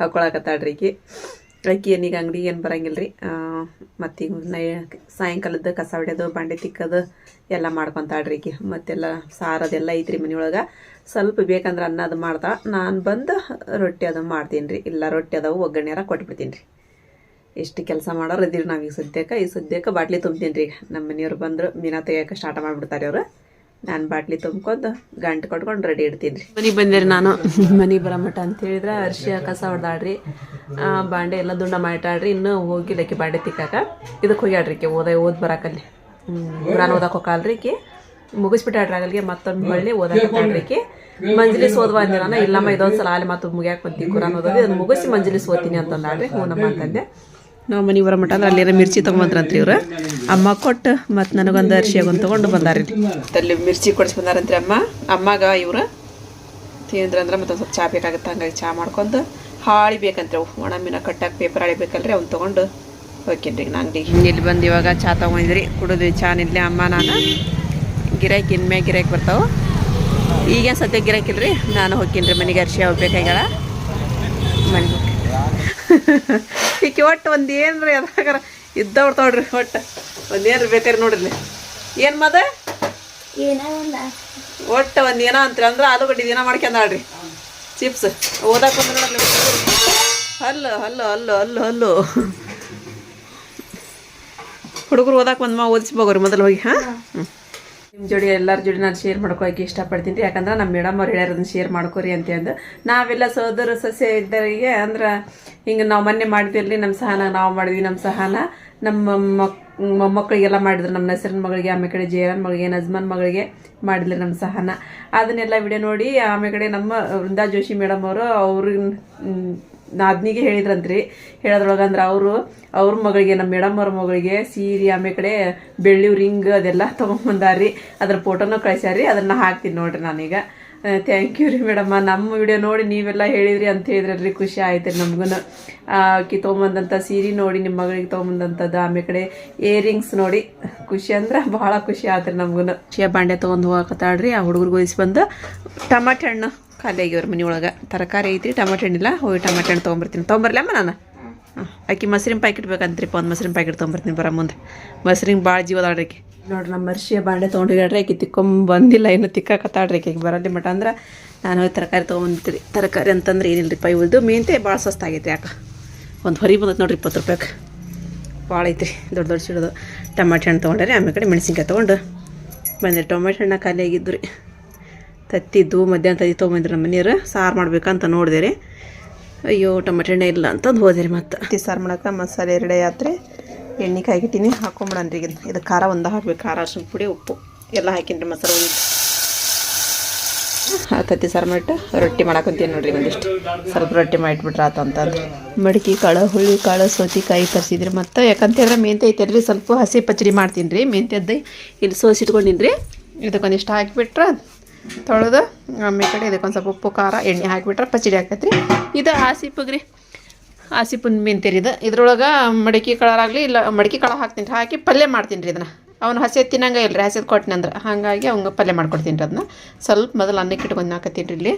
ಹಾಕೊಳಕತ್ತಾಳ್ರಿ ಈಕಿ ಏನು ಏನೀಗ ಅಂಗಡಿಗೆ ಏನು ಬರಂಗಿಲ್ಲ ರೀ ಈಗ ನೈ ಸಾಯಂಕಾಲದ ಕಸ ಹೊಡ್ಯೋದು, ಬಾಂಡೆ ತಿಕ್ಕೋದು, ಎಲ್ಲ ಮಾಡ್ಕೊತಾಳ್ರಿ ಈಗ ಮತ್ತೆಲ್ಲ ಸಾರದೆಲ್ಲ ಐತ್ರಿ ಮನೆಯೊಳಗೆ. ಸ್ವಲ್ಪ ಬೇಕಂದ್ರೆ ಅನ್ನ ಅದು ಮಾಡ್ತಾ, ನಾನು ಬಂದು ರೊಟ್ಟಿ ಅದು ಮಾಡ್ತೀನಿ ರೀ ಇಲ್ಲ ರೊಟ್ಟಿ ಅದಾವು, ಒಗ್ಗರಣೆಯಾರ ಕೊಟ್ಬಿಡ್ತೀನಿ ರೀ ಎಷ್ಟು ಕೆಲಸ ಮಾಡೋರು ಇದೀರಿ ನಾವು ಈಗ ಸದ್ಯಕ್ಕೆ. ಈ ಸದ್ಯಕ್ಕೆ ಬಾಟ್ಲಿ ತುಂಬ್ತೀನಿ ರೀ ಈಗ. ನಮ್ಮ ಮನೆಯವ್ರು ಬಂದರು, ಮೀನಾ ತೆಗಿಯೋಕೆ ಸ್ಟಾರ್ಟ್ ಮಾಡಿಬಿಡ್ತಾರೆ ಅವರು. ನಾನು ಬಾಟ್ಲಿ ತುಂಬ್ಕೊಂಡು ಗಂಟು ಕೊಟ್ಕೊಂಡು ರೆಡಿ ಇಡ್ತೀನಿ. ಮನಿಗೆ ಮನೆಗೆ ಬಂದೆ ರೀ ನಾನು. ಮನಿ ಬರೋ ಮಠ ಅಂತ ಹೇಳಿದ್ರೆ ಅರ್ಶಿ ಕಸ ಹೊಡ್ದಾಡ್ರಿ ಬಾಂಡೆ ಎಲ್ಲ ದುಂಡ ಮಾಡಿಟ್ಟಾಳ್ರಿ ಇನ್ನೂ ಹೋಗಿಲ್ಲಕ್ಕೆ ಬಾಂಡೆ ತಿಕ್ಕಾಕ ಇದಕ್ಕೆ ಹೋಗ್ಯಾಡ್ರಿ ಈಕೆ. ಓದ ಓದ್ ಬರಾಕಲ್ಲಿ ನಾನು ಓದಕ್ಕೆ ಹೋಗಲ್ರಿ ಈಕೆ. ಮುಗಿಸ್ಬಿಟ್ಟಾಳ್ರಿ ಆಗಲ್ಗೆ ಮತ್ತೊಂದು ಹೊಳ್ಳಿ ಓದಕ್ಕೆ ಈಕೆ. ಮಂಜಲಿಸ್ ಓದ್ವ ನಾನು ಇಲ್ಲಮ್ಮ, ಇದೊಂದ್ಸಲ ಅಲ್ಲಿ ಮತ್ತೆ ಮುಗಿಯಾಕ ಬಂತೀನಿ ಕುರಾನ್ ಓದೋದು. ಅದನ್ನ ಮುಗಿಸಿ ಮಂಜಲಿಸ್ ಓದ್ತೀನಿ ಅಂತಂದಾಳ್ರಿ. ಹ್ಞೂನಮ್ಮ ಅಂತಂದೆ ನಾವು ಮನೆ ಬರೋ ಮಟ ಅಂದ್ರೆ ಅಲ್ಲಿರೋ ಮಿರ್ಚಿ ತೊಗೊಂಬಂದ್ರಂತ್ರಿ ಇವ್ರು. ಅಮ್ಮ ಕೊಟ್ಟು ಮತ್ತು ನನಗೊಂದು ಅರ್ಶಿಯಾಗೊಂದು ತೊಗೊಂಡು ಬಂದಾರಿ ಅಲ್ಲಿ ಮಿರ್ಚಿ ಕೊಡಿಸಿ ಬಂದಾರಂತ್ರಿ ಅಮ್ಮ. ಅಮ್ಮಗ ಇವ್ರು ತಿಂದ್ರ ಅಂದ್ರೆ ಮತ್ತೆ ಸ್ವಲ್ಪ ಚಾ ಬೇಕಾಗುತ್ತೆ ಹಂಗಾಗಿ ಚಾ ಮಾಡ್ಕೊಂಡು ಹಾಳಿ ಬೇಕಂತ್ರಿ ಒಣ ಮೀನ ಕಟ್ಟಾಕ ಪೇಪರ್ ಹಾಳಿ ಬೇಕಲ್ರಿ ಅವ್ನು ತೊಗೊಂಡು ಹೋಗ್ಕೇನ್ರಿ ರೀ ಹಿಂಗೆ ಇಲ್ಲಿ ಬಂದು ಇವಾಗ ಚಾ ತೊಗೊಂಡಿದ್ರಿ. ಕುಡಿದ್ವಿ ಚಾ ನಿಲ್ಲಿ ಅಮ್ಮ ನಾನು. ಗಿರಾಕಿ ಇನ್ಮ್ಯಾಗ ಗಿರಾಕಿ ಬರ್ತಾವೆ. ಈಗ ಸದ್ಯ ಗಿರಾಕಿಲ್ರಿ ನಾನು ಹೋಗ್ತೀನಿ ರೀ ಮನೆಗೆ ಅರ್ಶಿ ಹೋಗ್ಬೇಕಾಗ್ಯಾಳ ಮನೆಗೆ ಈಕೆ ಒಟ್ಟು ಒಂದು ಏನ್ರಿ ಅದ್ರಾಗಾರ? ಇದ್ದವ್ರು ತೋಡ್ರಿ ಒಟ್ಟು. ಒಂದು ಏನ್ರಿ ಬೇಕಾರೆ ನೋಡಿರ್ಲಿ. ಏನು ಮದ? ಒಟ್ಟು ಒಂದು ಏನೋ ಅಂತೀರಿ ಅಂದ್ರೆ ಆಲೂಗಡ್ಡೆ ದಿನ ಮಾಡ್ಕೊಂಡಾಳ್ರಿ. ಚಿಪ್ಸ್. ಓದಕ್ಕೆ ಬಂದ್ರೆ ನೋಡಲಿ ಹಲ್ಲು ಹಲ್ಲು ಹಲ್ಲು ಹಲ್ಲು ಹಲ್ಲು. ಹುಡುಗರು ಓದಕ್ಕೆ ಬಂದ್ಮ ಓದಿಸ್ಬೋಗ್ರಿ ಮೊದಲು ಹೋಗಿ ಹಾಂ? ಹ್ಞೂ ನಿಮ್ಮ ಜೋಡಿ ಎಲ್ಲರ ಜೋಡಿ ನಾನು ಶೇರ್ ಮಾಡ್ಕೊಳಕ್ಕೆ ಇಷ್ಟಪಡ್ತೀನಿ. ಯಾಕಂದ್ರೆ ನಮ್ಮ ಮೇಡಮ್ ಅವ್ರು ಹೇಳ್ಯಾರ ಅದನ್ನ ಶೇರ್ ಮಾಡ್ಕೊರಿ ಅಂತ ಅಂದು ನಾವೆಲ್ಲ ಸೋದರ ಸಸ್ಯ ಇದ್ದವರಿಗೆ ಅಂದ್ರೆ ಹಿಂಗೆ ನಾವು ಮೊನ್ನೆ ಮಾಡಿದ್ವಿ ನಮ್ಮ ಸಹನ, ನಾವು ಮಾಡಿದ್ವಿ ನಮ್ಮ ಸಹನ. ನಮ್ಮ ಮಕ್ ಮೊಮ್ಮಕ್ಕಳಿಗೆಲ್ಲ ಮಾಡಿದ್ರು. ನಮ್ಮ ನಸರನ್ ಮಗಳಿಗೆ ಆಮೇಲೆ ಕಡೆ ಜಯರನ್ ಮಗಳಿಗೆ, ನಜ್ಮನ್ ಮಗಳಿಗೆ ಮಾಡಿದ್ರು ನಮ್ಮ ಸಹನ. ಅದನ್ನೆಲ್ಲ ವಿಡಿಯೋ ನೋಡಿ ಆಮೇಲೆ ಕಡೆ ನಮ್ಮ ವೃಂದಾ ಜೋಶಿ ಮೇಡಮ್ ಅವರು ಅವ್ರಿಗೆ ನಾದ್ನಿಗೆ ಹೇಳಿದ್ರಂತ್ರಿ. ಹೇಳೋದ್ರೊಳಗಂದ್ರೆ ಅವರು, ಅವ್ರ ಮಗಳಿಗೆ ನಮ್ಮ ಮೇಡಮ್ ಅವ್ರ ಮಗಳಿಗೆ, ಸೀರೆ, ಆಮೇಲೆ ಕಡೆ ಬೆಳ್ಳಿ, ರಿಂಗ್ ಅದೆಲ್ಲ ತೊಗೊಂಬಂದಾರ್ರಿ. ಅದ್ರ ಫೋಟೋನು ಕಳಿಸ್ಯಾರ್ರಿ, ಅದನ್ನು ಹಾಕ್ತೀನಿ ನೋಡ್ರಿ ನಾನೀಗ. ಥ್ಯಾಂಕ್ ಯು ರೀ ಮೇಡಮ್ಮ. ನಮ್ಮ ವಿಡಿಯೋ ನೋಡಿ ನೀವೆಲ್ಲ ಹೇಳಿದ್ರಿ ಅಂತ ಹೇಳಿದ್ರಲ್ರಿ ಖುಷಿ ಆಯ್ತು ರೀ ನಮ್ಗೂ ಆಕಿ ತೊಗೊಂಬಂದಂಥ ಸೀರೆ ನೋಡಿ ನಿಮ್ಮ ಮಗಳಿಗೆ ತೊಗೊಂಬಂದಂಥದ್ದು ಆಮೇಲೆ ಕಡೆ ಇಯರಿಂಗ್ಸ್ ನೋಡಿ. ಖುಷಿ ಅಂದ್ರೆ ಭಾಳ ಖುಷಿ ಆಯ್ತು ರೀ ನಮ್ಗೂ ಶಿಯ ಬಾಂಡೆ ತೊಗೊಂಡು ಹೋಗಕತ್ತಾಳ್ರಿ, ಆ ಹುಡುಗರು ಒಯ್ಸಿ ಬಂದು ಟಮಾಟೆ ಹಣ್ಣು. ಖಾಲಿ ಆಗ್ಯವ್ರ ಮನೆ ಒಳಗೆ ತರಕಾರಿ ಐತಿ, ಟಮಾಟೆ ಹಣ್ಣಿಲ್ಲ, ಹೋಗಿ ಟಮಾಟೆ ಹಣ್ಣು ತೊಗೊಂಬರ್ತೀನಿ. ತೊಗೊಂಬರ್ಲಮ್ಮ ನಾನು? ಹಾಂ, ಆಕಿ ಮೊಸರಿನ ಪ್ಯಾಕೆಟ್ ಬೇಕಂತ್ರಿಪ್ಪ, ಒಂದು ಮೊಸರಿನ ಪ್ಯಾಕೆಟ್ ತೊಗೊಂಬರ್ತೀನಿ ಬರ ಮುಂದೆ. ಮೊಸರಿನ ಭಾಳ ಜೀವ ಅದಾಳ್ರಿ ಆಕಿ. ನೋಡ್ರಿ, ನಮ್ಮ ಮರ್ಷಿಯ ಬಾಂಡೆ ತೊಗೊಂಡಿಗಾಡ್ರಿ ಆಕಿ, ತಿಕ್ಕೊಂಡ್ ಬಂದಿಲ್ಲ, ಇನ್ನು ತಿಕ್ಕಾಕತ್ತಾಳ್ರಿ ಆಕೆಗೆ ಬರಲಿ ಮಟ ಅಂದ್ರೆ ನಾನು ಹೋಗಿ ತರಕಾರಿ ತೊಗೊಂಬಂದಿರಿ. ತರಕಾರಿ ಅಂತಂದ್ರೆ ಏನಿಲ್ಲ ರೀ ಪೈ ಉಳಿದು ಮೆಂತೆ ಭಾಳ ಸಸ್ತಾಗೈತೆ ಯಾಕೆ ಒಂದು ಹೊರಿ ಬಂದೈತೆ ನೋಡ್ರಿ ಇಪ್ಪತ್ತು ರೂಪಾಯಿಗೆ ಭಾಳ ಐತ್ರಿ, ದೊಡ್ಡ ದೊಡ್ಡ ಸಿಡೋದು ಟಮಾಟೆ ಹಣ್ಣು ತೊಗೊಂಡ್ರಿ, ಆಮೇಲೆ ಕಡೆ ಮೆಣಸಿನ್ಕಾಯಿ ತೊಗೊಂಡು ಬಂದಿರಿ ಟೊಮೆಟೊ ಹಣ್ಣು ಖಾಲಿ ಆಗಿದ್ದು ರೀ ತತ್ತಿದ್ದು, ಮಧ್ಯಾಹ್ನ ತತ್ತಿ ತೊಗೊಂಬಂದ್ರಿ ನಮ್ಮ ಮನೆಯವ್ರು. ಸಾರು ಮಾಡ್ಬೇಕಂತ ನೋಡಿದೆ ರೀ. ಅಯ್ಯೋ, ಟೊಮೆಟೊ ಎಣ್ಣೆ ಇಲ್ಲ ಅಂತಂದು ಹೋದೆ ರೀ ಮತ್ತೆ. ತತ್ತಿ ಸಾರು ಮಾಡಕ್ಕೆ ಮಸಾಲೆ ಎರಡೆ ಆತ್ರಿ. ಎಣ್ಣೆ ಕಾಯ್ಗಿಟ್ಟಿನಿ ಹಾಕೊಂಬಿಡನ್ರಿ ಈಗ ಇದು ಖಾರ ಒಂದು ಹಾಕ್ಬೇಕು, ಖಾರ, ಅರ್ಶಿನ ಪುಡಿ, ಉಪ್ಪು. ಎಲ್ಲ ಹಾಕಿನ್ರಿ ಮಸಾಲೆ ಆ ತತ್ತಿ ಸಾರು ಮಾಡಿಟ್ಟು ರೊಟ್ಟಿ ಮಾಡಾಕಂತೀನಿ ನೋಡ್ರಿ ಒಂದಿಷ್ಟು. ಸ್ವಲ್ಪ ರೊಟ್ಟಿ ಮಾಡಿಟ್ಬಿಟ್ರೆ ಆತ ಅಂತಂದ್ರೆ ಮಡಿಕೆ ಕಾಳು, ಹುಳಿ ಕಾಳು ಸೌತಿಕಾಯಿ ತರಿಸಿದ್ರಿ ಮತ್ತು. ಯಾಕಂತೇಳಿದ್ರೆ ಮೆಂತ್ಯ ಐತಲ್ರಿ ಸ್ವಲ್ಪ ಹಸಿ ಪಚ್ಚಡಿ ಮಾಡ್ತೀನಿ ರೀ ಮೆಂತೆದ್ದು ಇಲ್ಲಿ ಸೋಸಿಟ್ಕೊಂಡಿನಿ ರೀ ಇದಕ್ಕೊಂದಿಷ್ಟು ಹಾಕಿಬಿಟ್ರೆ ತೊಳೆದು ಆಮೇಲೆ ಕಡೆ ಇದಕ್ಕೊಂದು ಸ್ವಲ್ಪ ಉಪ್ಪು, ಖಾರ, ಎಣ್ಣೆ ಹಾಕಿಬಿಟ್ರೆ ಪಚಡಿ ಆಕೈತ್ರಿ. ಇದು ಆಸಿಪಗ್ ರೀ ಮೆಂತಿರಿ ಇದು. ಇದ್ರೊಳಗೆ ಮಡಿಕೆ ಕಳರಾಗಲಿ ಇಲ್ಲ, ಮಡಿಕೆ ಕಳ ಹಾಕ್ತೀನಿ ರೀ. ಹಾಕಿ ಪಲ್ಯ ಮಾಡ್ತೀನಿ ರೀ ಇದನ್ನು. ಅವ್ನು ಹಸಿ ತಿನ್ನಂಗೆ ಇಲ್ಲ ರೀ ಹಸಿದು ಕೊಟ್ಟಿನಿ ಅಂದ್ರೆ. ಹಾಗಾಗಿ ಅವ್ಗೆ ಪಲ್ಯ ಮಾಡ್ಕೊಡ್ತೀನಿ ರೀ ಅದನ್ನ ಸ್ವಲ್ಪ ಮೊದಲು ಅನ್ನಕ್ಕೆ ಇಟ್ಕೊಂಡು ಹಾಕತ್ತೀನಿ ರೀ ಇಲ್ಲಿ.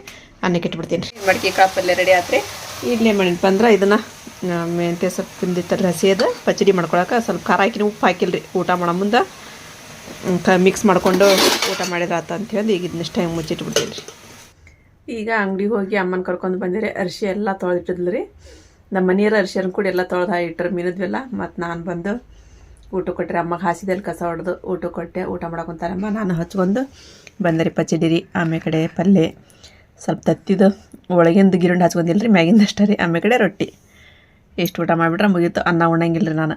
ಅನ್ನಕ್ಕೆ ಇಟ್ಬಿಡ್ತೀನಿ ರೀ. ಮಡಿಕೆ ಕಾಳು ಪಲ್ಯ ರೆಡಿ ಆತ್ರಿ. ಈಗಲೇ ಮಾಡಿನಪ್ಪ ಅಂದ್ರೆ ಇದನ್ನು ಮೆಂತ್ಯ ಸೊಪ್ಪಿಂದಿತ್ತಲ್ಲ ಹಸಿ ಅದು ಪಚಡಿ ಮಾಡ್ಕೊಳಕ್ಕೆ ಸ್ವಲ್ಪ ಖಾರ ಹಾಕಿನ, ಉಪ್ಪು ಹಾಕಿಲ್ಲ ರೀ ಊಟ ಮಾಡೋ ಮುಂದೆ. ಕ ಮಿಕ್ಸ್ ಮಾಡಿಕೊಂಡು ಊಟ ಮಾಡಿದ್ರೆ ಆತ ಹೇಳಿ ಈಗ ಇದನ್ನಿಷ್ಟು ಟೈಮ್ ಮುಚ್ಚಿಟ್ಬಿಡ್ತೀನಿ ರೀ. ಈಗ ಅಂಗಡಿಗೆ ಹೋಗಿ ಅಮ್ಮನ ಕರ್ಕೊಂಡು ಬಂದಿರಿ, ಅರಿಶಿ ಎಲ್ಲ ತೊಳೆದಿಟ್ಟಿದ್ಲು ರೀ. ನಮ್ಮ ಮನೆಯವ್ರ ಅರಿಶಿನ ಕೂಡ ಎಲ್ಲ ತೊಳೆದು ಇಟ್ಟರು ಮೀನದ್ವೆಲ್ಲ. ಮತ್ತು ನಾನು ಬಂದು ಊಟ ಕೊಟ್ಟರೆ ಅಮ್ಮಗೆ ಹಾಸಿದಲ್ಲಿ ಕಸ ಹೊಡೆದು ಊಟ ಕೊಟ್ಟೆ, ಊಟ ಮಾಡಕೊಂತಾರಮ್ಮ ನಾನು ಹಚ್ಕೊಂಡು ಬಂದೆ ರೀ ಪಚಡಿರಿ ಆಮೇಲೆ ಕಡೆ ಪಲ್ಯ ಸ್ವಲ್ಪ ತತ್ತಿದ್ದು ಒಳಗಿಂದು ಗಿರುಂಡು ಹಚ್ಕೊಂಡಿಲ್ಲ ರೀ ಮ್ಯಾಗಿಂದಷ್ಟೇ ರೀ ಆಮೇಲೆ ಕಡೆ ರೊಟ್ಟಿ. ಎಷ್ಟು ಊಟ ಮಾಡಿಬಿಟ್ರೆ ಮುಗೀತು, ಅನ್ನ ಉಣ್ಣಂಗಿಲ್ಲ ರೀ ನಾನು.